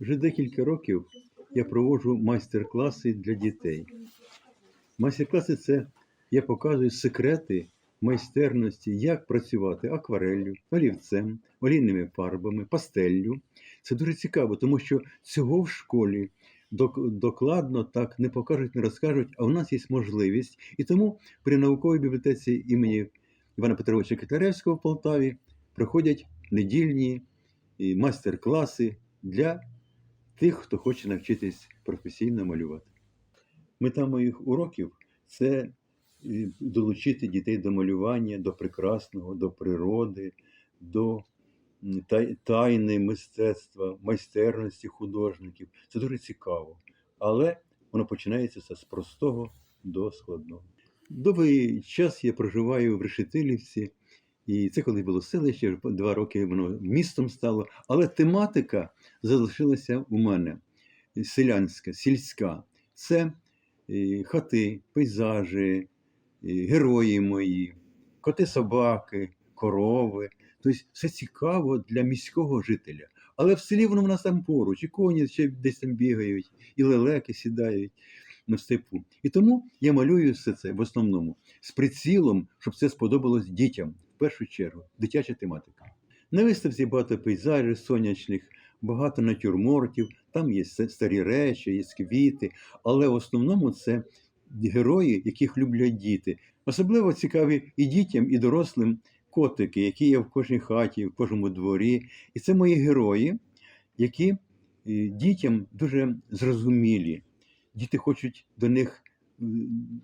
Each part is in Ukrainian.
Вже декілька років я проводжу майстер-класи для дітей. Майстер-класи це я показую секрети майстерності, як працювати аквареллю, олівцем, олійними фарбами, пастеллю. Це дуже цікаво, тому що цього в школі докладно так не покажуть, не розкажуть, а у нас є можливість. І тому при науковій бібліотеці імені Івана Петровича Китаревського в Полтаві проходять недільні майстер-класи для тих, хто хоче навчитись професійно малювати. Мета моїх уроків це е, долучити дітей до малювання, до прекрасного, до природи, до тайни мистецтва, майстерності художників. Це дуже цікаво. Але воно починається все з простого до складного. Довгий час я проживаю в Решетилівці, і це коли було селище, два роки воно містом стало. Але тематика залишилася у мене селянська, сільська. Це е, хати, пейзажі, е, герої мої, коти-собаки, корови. Тобто все цікаво для міського жителя. Але в селі воно в нас там поруч, і коні ще десь там бігають, і лелеки сідають на степу. І тому я малюю все це в основному з прицілом, щоб це сподобалось дітям першу чергу, дитяча тематика. На виставці багато пейзажів сонячних, багато натюрмортів, там є старі речі, є квіти, але в основному це герої, яких люблять діти. Особливо цікаві і дітям, і дорослим котики, які є в кожній хаті, в кожному дворі. І це мої герої, які е, дітям дуже зрозумілі. Діти хочуть до них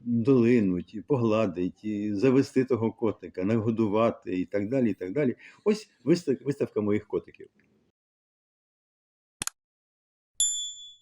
долинуть, і завести того котика, нагодувати і так далі. І так далі. Ось виставка моїх котиків.